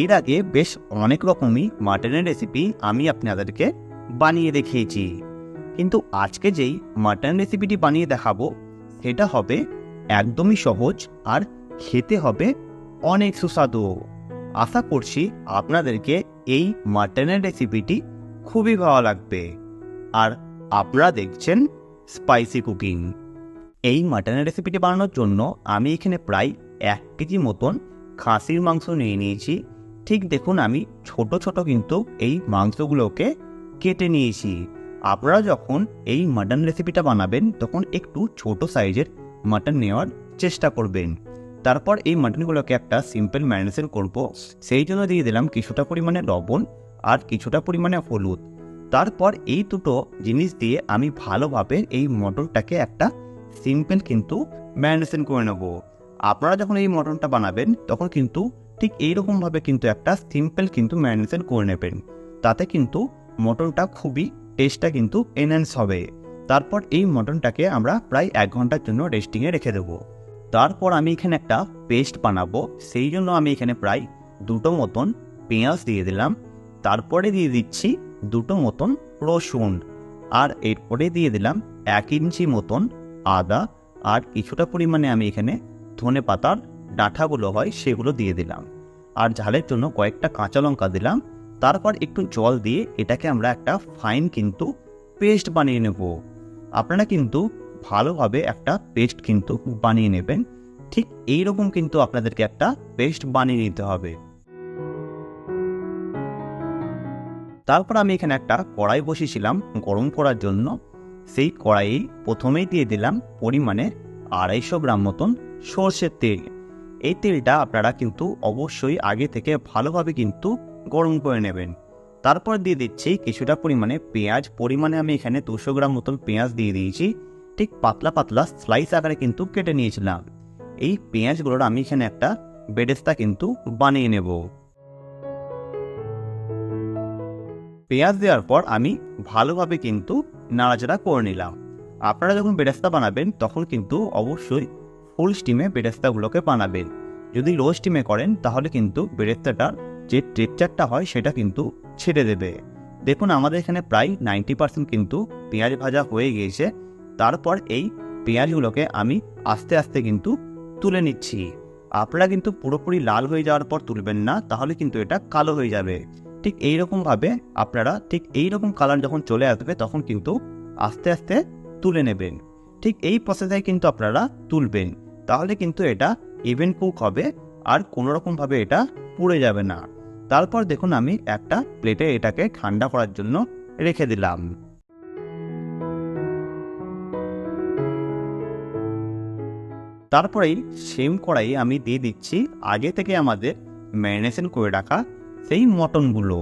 এর আগে বেশ অনেক রকমই মাটনের রেসিপি আমি আপনাদেরকে বানিয়ে দেখিয়েছি। কিন্তু আজকে যেই মাটন রেসিপিটি বানিয়ে দেখাবো, সেটা হবে একদমই সহজ আর খেতে হবে অনেক সুস্বাদু। আশা করছি আপনাদেরকে এই মাটনের রেসিপিটি খুবই ভালো লাগবে। আর আপনারা দেখছেন স্পাইসি কুকিং এই মাটনের রেসিপিটি বানানোর জন্য আমি এখানে প্রায় এক কেজি মতন খাসির মাংস নিয়ে নিয়েছি। ঠিক দেখুন আমি ছোট ছোট কিন্তু এই মাংসগুলোকে কেটে নিয়েছি। আপনারা যখন এই মাটন রেসিপিটা বানাবেন, তখন একটু ছোট সাইজের মাটন নেওয়ার চেষ্টা করবেন। তারপর এই মাটনগুলোকে একটা সিম্পল ম্যারিনেশন করব। সেই জন্য দিয়ে দিলাম কিছুটা পরিমাণে লবণ আর কিছুটা পরিমাণে হলুদ। তারপর এই দুটো জিনিস দিয়ে আমি ভালোভাবে এই মটনটাকে একটা সিম্পল কিন্তু ম্যারিনেশন করে নেব। আপনারা যখন এই মটনটা বানাবেন, তখন কিন্তু ঠিক এইরকমভাবে কিন্তু একটা সিম্পল কিন্তু ম্যারিনেশন করে নেবেন। তাতে কিন্তু মটনটা খুবই টেস্টটা কিন্তু এনহ্যান্স হবে। তারপর এই মটনটাকে আমরা প্রায় এক ঘণ্টার জন্য রেস্টিংয়ে রেখে দেবো। তারপর আমি এখানে একটা পেস্ট বানাবো। সেই জন্য আমি এখানে প্রায় দুটো মতন পেঁয়াজ দিয়ে দিলাম। তারপরে দিয়ে দিচ্ছি দুটো মতন রসুন। আর এরপরে দিয়ে দিলাম এক ইঞ্চি মতন আদা। আর কিছুটা পরিমাণে আমি এখানে ধনে পাতার ডাঁটাগুলো হয়, সেগুলো দিয়ে দিলাম। আর ঝালের জন্য কয়েকটা কাঁচা লঙ্কা দিলাম। তারপর একটু জল দিয়ে এটাকে আমরা একটা ফাইন কিন্তু পেস্ট বানিয়ে নেব। আপনারা কিন্তু ভালোভাবে একটা পেস্ট কিন্তু বানিয়ে নেবেন। ঠিক এই রকম কিন্তু আপনাদেরকে একটা পেস্ট বানিয়ে নিতে হবে। তারপর আমি এখানে একটা কড়াই বসিয়েছিলাম গরম করার জন্য। সেই কড়াইয়ে প্রথমেই দিয়ে দিলাম পরিমাণে আড়াইশো গ্রাম মতন সর্ষের তেল। এই তেলটা আপনারা কিন্তু অবশ্যই আগে থেকে ভালোভাবে কিন্তু গরম করে নেবেন। তারপর দিয়ে দিচ্ছি কিছুটা পরিমাণে পেঁয়াজ। পরিমাণে আমি এখানে দুশো গ্রাম মতন পেঁয়াজ দিয়ে দিয়েছি। ঠিক পাতলা পাতলা স্লাইস আকারে কিন্তু কেটে নিয়েছিলাম। এই পেঁয়াজগুলোর আমি এখানে একটা বেরেস্তা কিন্তু বানিয়ে নেব। পেঁয়াজ দেওয়ার পর আমি ভালোভাবে কিন্তু নাড়াচাড়া করে নিলাম। আপনারা যখন বেরেস্তা বানাবেন তখন কিন্তু অবশ্যই ফুল স্টিমে বেরেস্তাগুলোকে বানাবেন যদি লো স্টিমে করেন, তাহলে কিন্তু বেরেস্তাটার যে টেক্সচারটা হয়, সেটা কিন্তু ছেড়ে দেবে। দেখুন, আমাদের এখানে প্রায় নাইনটি পার্সেন্ট কিন্তু পেঁয়াজ ভাজা হয়ে গিয়েছে। তারপর এই পেঁয়াজগুলোকে আমি আস্তে আস্তে কিন্তু তুলে নিচ্ছি। আপনারা কিন্তু পুরোপুরি লাল হয়ে যাওয়ার পর তুলবেন না, তাহলে কিন্তু এটা কালো হয়ে যাবে। ঠিক এই রকমভাবে আপনারা ঠিক এই রকম কালার যখন চলে আসবে, তখন কিন্তু আস্তে আস্তে তুলে নেবেন। ঠিক এই প্রসেসে কিন্তু আপনারা তুলবেন। তাহলে কিন্তু এটা ইভেন কুক হবে আর কোনো রকমভাবে এটা পুড়ে যাবে না। তারপর দেখুন আমি একটা প্লেটে এটাকে ঠান্ডা করার জন্য রেখে দিলাম। তারপরেই সেম কড়াই আমি দিয়ে দিচ্ছি আগে থেকে আমাদের ম্যারিনেশন করে রাখা সেই মটনগুলো।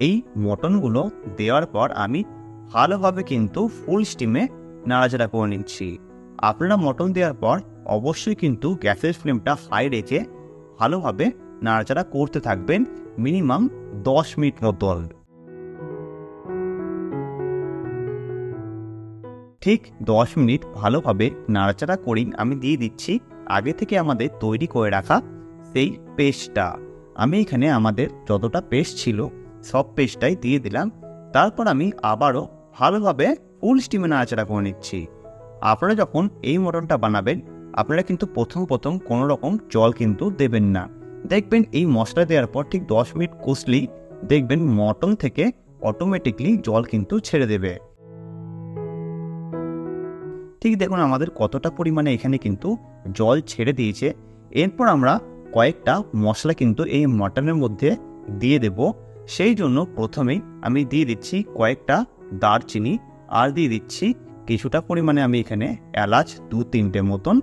এই মটনগুলো দেওয়ার পর আমি ভালোভাবে কিন্তু ফুল স্টিমে নাড়াচাড়া করে নিচ্ছি। আপনারা মটন দেওয়ার পর অবশ্যই কিন্তু গ্যাসের ফ্লেমটা হাই রেখে ভালোভাবে নাড়াচাড়া করতে থাকবেন মিনিমাম দশ মিনিট মতন ঠিক দশ মিনিট ভালোভাবে নাড়াচাড়া করেই আমি দিয়ে দিচ্ছি আগে থেকে আমাদের তৈরি করে রাখা সেই পেস্টটা। আমি এখানে আমাদের যতটা পেস্ট ছিল সব পেস্টটাই দিয়ে দিলাম। তারপর আমি আবারও ভালোভাবে ফুল স্টিমে নাড়াচাড়া করে নিচ্ছি। আপনারা যখন এই মটনটা বানাবেন, আপনারা কিন্তু প্রথম প্রথম কোনো রকম জল কিন্তু দেবেন না। দেখবেন এই মশলা দেওয়ার পর ঠিক দশ মিনিট কষলেই দেখবেন মটন থেকে অটোমেটিকলি জল কিন্তু ছেড়ে দেবে। ঠিক দেখুন আমাদের কতটা পরিমাণে এখানে কিন্তু জল ছেড়ে দিয়েছে। এরপর আমরা কয়েকটা মশলা কিন্তু এই মটনের মধ্যে দিয়ে দেব। সেই জন্য প্রথমেই আমি দিয়ে দিচ্ছি কয়েকটা দারচিনি আর দিয়ে দিচ্ছি কিছুটা পরিমাণে আমি এখানে এলাচ, দু তিনটে মতন,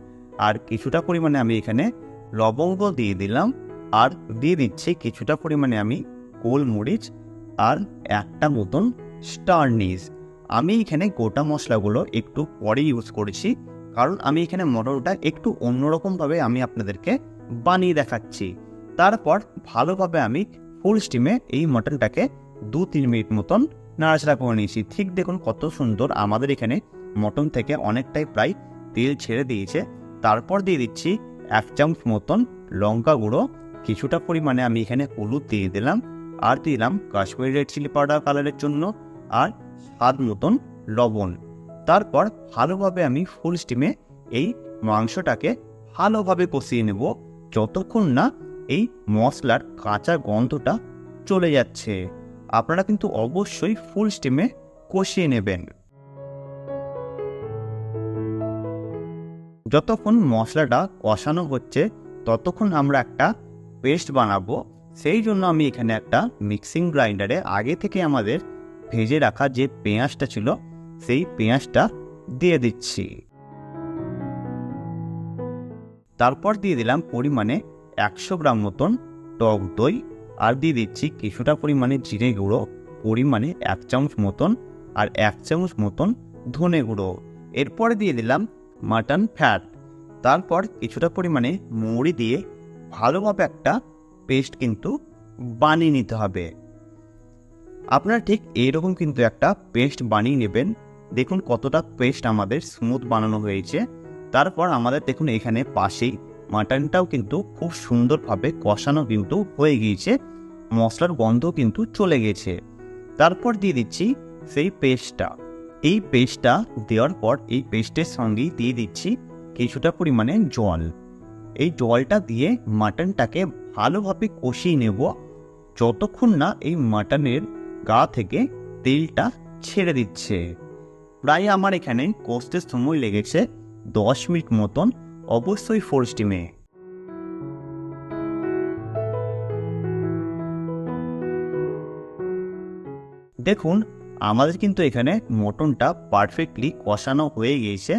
আর কিছুটা পরিমাণে আমি এখানে লবঙ্গ দিয়ে দিলাম, আর দিয়ে দিচ্ছি কিছুটা পরিমাণে আমি গোলমরিচ, আর একটা মতন স্টারনিস আমি এখানে গোটা মশলাগুলো একটু পরে ইউজ করেছি, কারণ আমি এখানে মটরটা একটু অন্যরকমভাবে আমি আপনাদেরকে বানিয়ে দেখাচ্ছি। তারপর ভালোভাবে আমি ফুল স্টিমে এই মটনটাকে দু তিন মিনিট মতন নাড়াচাড়া করে নিয়েছি। ঠিক দেখুন কত সুন্দর আমাদের এখানে মটন থেকে অনেকটাই প্রায় তেল ছেড়ে দিয়েছে। তারপর দিয়ে দিচ্ছি এক চামচ মতন লঙ্কা গুঁড়ো। কিছুটা পরিমাণে আমি এখানে হলুদ দিয়ে দিলাম। আর দিলাম কাশ্মীরি রেড চিলি পাউডার কালারের জন্য আর স্বাদ মতন লবণ। তারপর ভালোভাবে আমি ফুল স্টিমে এই মাংসটাকে ভালোভাবে কষিয়ে নেব। যতক্ষণ না এই মশলার কাঁচা গন্ধটা চলে যাচ্ছে। আপনারা কিন্তু অবশ্যই ফুল স্টিমে কষিয়ে নেবেন। যতক্ষণ মশলাটা কষানো হচ্ছে, ততক্ষণ আমরা একটা পেস্ট বানাবো। সেই জন্য আমি এখানে একটা মিক্সিং গ্রাইন্ডারে আগে থেকে আমাদের ভেজে রাখা যে পেঁয়াজটা ছিল, সেই পেঁয়াজটা দিয়ে দিচ্ছি। তারপর দিয়ে দিলাম পরিমাণে একশো গ্রাম মতন টক দই। আর দিয়ে দিচ্ছি কিছুটা পরিমাণে জিরে গুঁড়ো, পরিমাণে এক চামচ মতন আর এক চামচ মতন ধনে গুঁড়ো। এরপরে দিয়ে দিলাম মাটন ফ্যাট। তারপর কিছুটা পরিমাণে মুড়ি দিয়ে ভালোভাবে একটা পেস্ট কিন্তু বানিয়ে নিতে হবে। আপনারা ঠিক এইরকম কিন্তু একটা পেস্ট বানিয়ে নেবেন। দেখুন কতটা পেস্ট আমাদের স্মুথ বানানো হয়েছে। তারপর আমাদের দেখুন এখানে পাশেই মাটনটাও কিন্তু খুব সুন্দরভাবে কষানো কিন্তু হয়ে গিয়েছে। মশলার গন্ধ কিন্তু চলে গেছে। তারপর দিয়ে দিচ্ছি সেই পেস্টটা। এই পেস্টটা দেওয়ার পর এই পেস্টের সঙ্গেই দিয়ে দিচ্ছি কিছুটা পরিমাণে জল। এই জলটা দিয়ে মাটনটাকে ভালোভাবে কষিয়ে নেব। যতক্ষণ না এই মাটনের গা থেকে তেলটা ছেড়ে দিচ্ছে। প্রায় আমার এখানে কষতে সময় লেগেছে দশ মিনিট মতন। অবশ্যই ফোর স্টিমে দেখুন, আমাদের কিন্তু এখানে মটনটা পারফেক্টলি কষানো হয়ে গিয়েছে।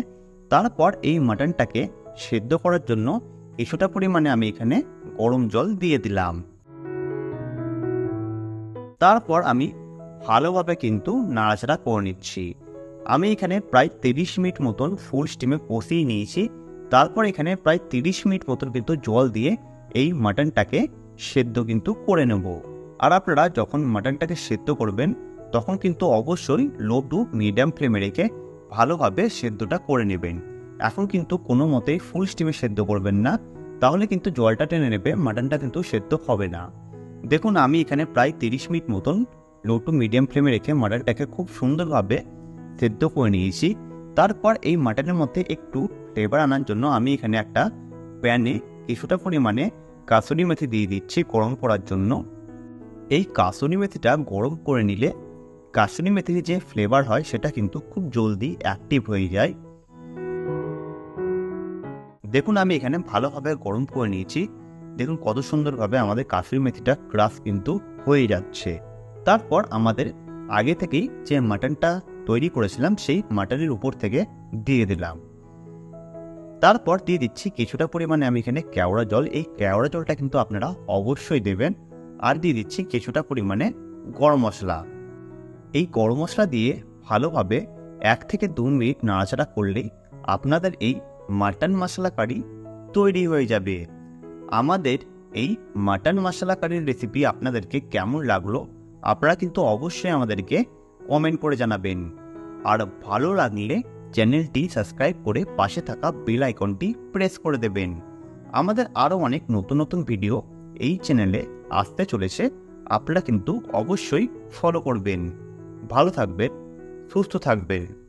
তারপর এই মাটনটাকে সেদ্ধ করার জন্য কিছুটা পরিমাণে আমি এখানে গরম জল দিয়ে দিলাম। তারপর আমি ভালোভাবে কিন্তু নাড়াচাড়া করে নিচ্ছি। আমি এখানে প্রায় তিরিশ মিনিট মতন ফুল স্টিমে কষিয়ে নিয়েছি। তারপর এখানে প্রায় তিরিশ মিনিট মতন কিন্তু জল দিয়ে এই মাটনটাকে সেদ্ধ কিন্তু করে নেব। আর আপনারা যখন মাটনটাকে সেদ্ধ করবেন, তখন কিন্তু অবশ্যই লো টু মিডিয়াম ফ্লেমে রেখে ভালোভাবে সেদ্ধটা করে নেবেন। এখন কিন্তু কোনো মতেই ফুল স্টিমে সেদ্ধ করবেন না, তাহলে কিন্তু জলটা টেনে নেবে, মাটনটা কিন্তু সেদ্ধ হবে না। দেখুন, আমি এখানে প্রায় তিরিশ মিনিট মতন লো টু মিডিয়াম ফ্লেমে রেখে মাটনটাকে খুব সুন্দরভাবে সেদ্ধ করে নিয়েছি। তারপর এই মাটনের মধ্যে একটু ফ্লেভার আনার জন্য আমি এখানে একটা প্যানে কিছুটা পরিমাণে কাসুরি মেথি দিয়ে দিচ্ছি গরম করার জন্য। এই কাসুরি মেথিটা গরম করে নিলে কাসুরি মেথির যে ফ্লেভার হয় সেটা কিন্তু খুব জলদি অ্যাক্টিভ হয়ে যায়। দেখুন আমি এখানে ভালোভাবে গরম করে নিয়েছি। দেখুন কত সুন্দরভাবে আমাদের কাসুরি মেথিটা ক্রাশ কিন্তু হয়ে যাচ্ছে। তারপর আমাদের আগে থেকেই যে মাটনটা তৈরি করেছিলাম, সেই মাটনের উপর থেকে দিয়ে দিলাম। তারপর দিয়ে দিচ্ছি কিছুটা পরিমাণে আমি এখানে কেওড়া জল। এই কেওড়া জলটা কিন্তু আপনারা অবশ্যই দেবেন। আর দিয়ে দিচ্ছি কিছুটা পরিমাণে গরম মশলা। এই গরম মশলা দিয়ে ভালোভাবে এক থেকে দু মিনিট নাড়াচাড়া করলেই আপনাদের এই মাটন মশলা কারি তৈরি হয়ে যাবে। আমাদের এই মাটন মশলা কারির রেসিপি আপনাদেরকে কেমন লাগল, আপনারা কিন্তু অবশ্যই আমাদেরকে কমেন্ট করে জানাবেন। আর ভালো লাগলে চ্যানেলটি সাবস্ক্রাইব করে পাশে থাকা বেল আইকনটি প্রেস করে দেবেন। আমাদের আরও অনেক নতুন নতুন ভিডিও এই চ্যানেলে আসতে চলেছে। আপনারা কিন্তু অবশ্যই ফলো করবেন। ভালো থাকবেন, সুস্থ থাকবেন।